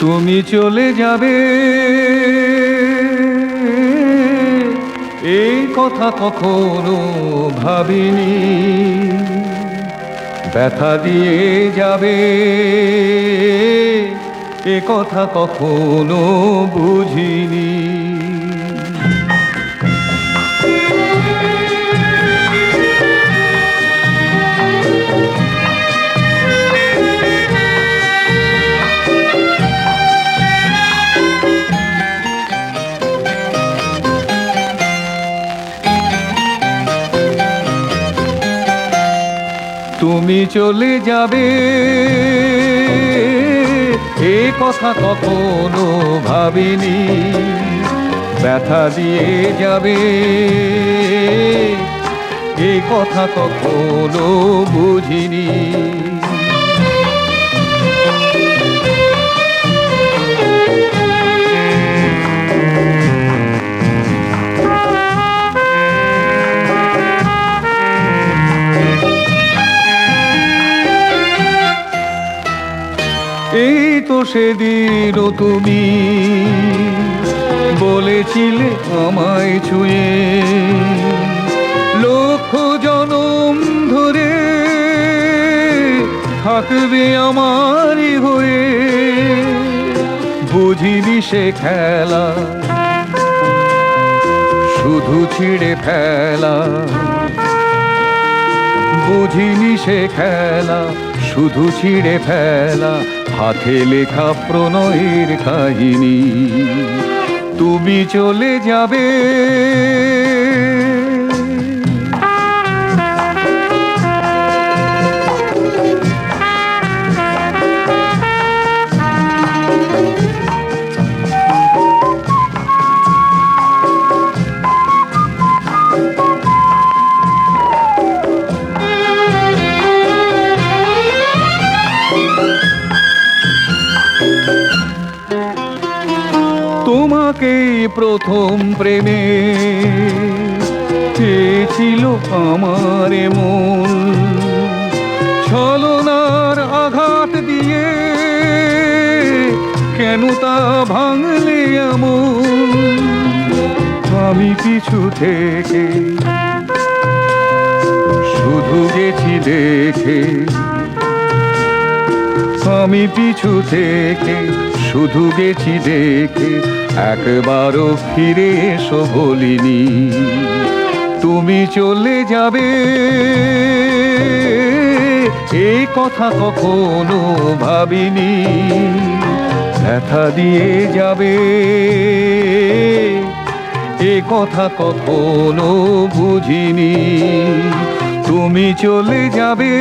তুমি চলে যাবে। এই কথা কখনো ভাবিনি। ব্যথা দিয়ে যাবে। এ কথা কখনো বুঝিনি। তুমি চলে যাবে। এ কথা কখনো ভাবিনি ব্যথা দিয়ে যাবে। এ কথা কখনো বুঝিনি। এই তো সেদিনও তুমি বলেছিলে আমায় ছুঁয়ে। লক্ষ জনম ধরে থাকবে আমার হয়ে। বুঝিনি সে খেলা, শুধু ছিঁড়ে ফেলা। বুঝিনি সে খেলা শুধু ছিঁড়ে ফেলা হাতে লেখা প্রণয়ের কাহিনী। তুমি চলে যাবে। তোমাকেই প্রথম প্রেমে চেয়েছিল আমার মন। ছলনার আঘাত দিয়ে কেন তা ভাঙলে এমন? আমি পিছু থেকে শুধু গেছি দেখে। আমি পিছু থেকে শুধু গেছি দেখে, একবারও ফিরে এসো বলিনি। তুমি চলে যাবে এই কথা কখনো ভাবিনি। ব্যথা দিয়ে যাবে, এ কথা কখনো বুঝিনি। তুমি চলে যাবে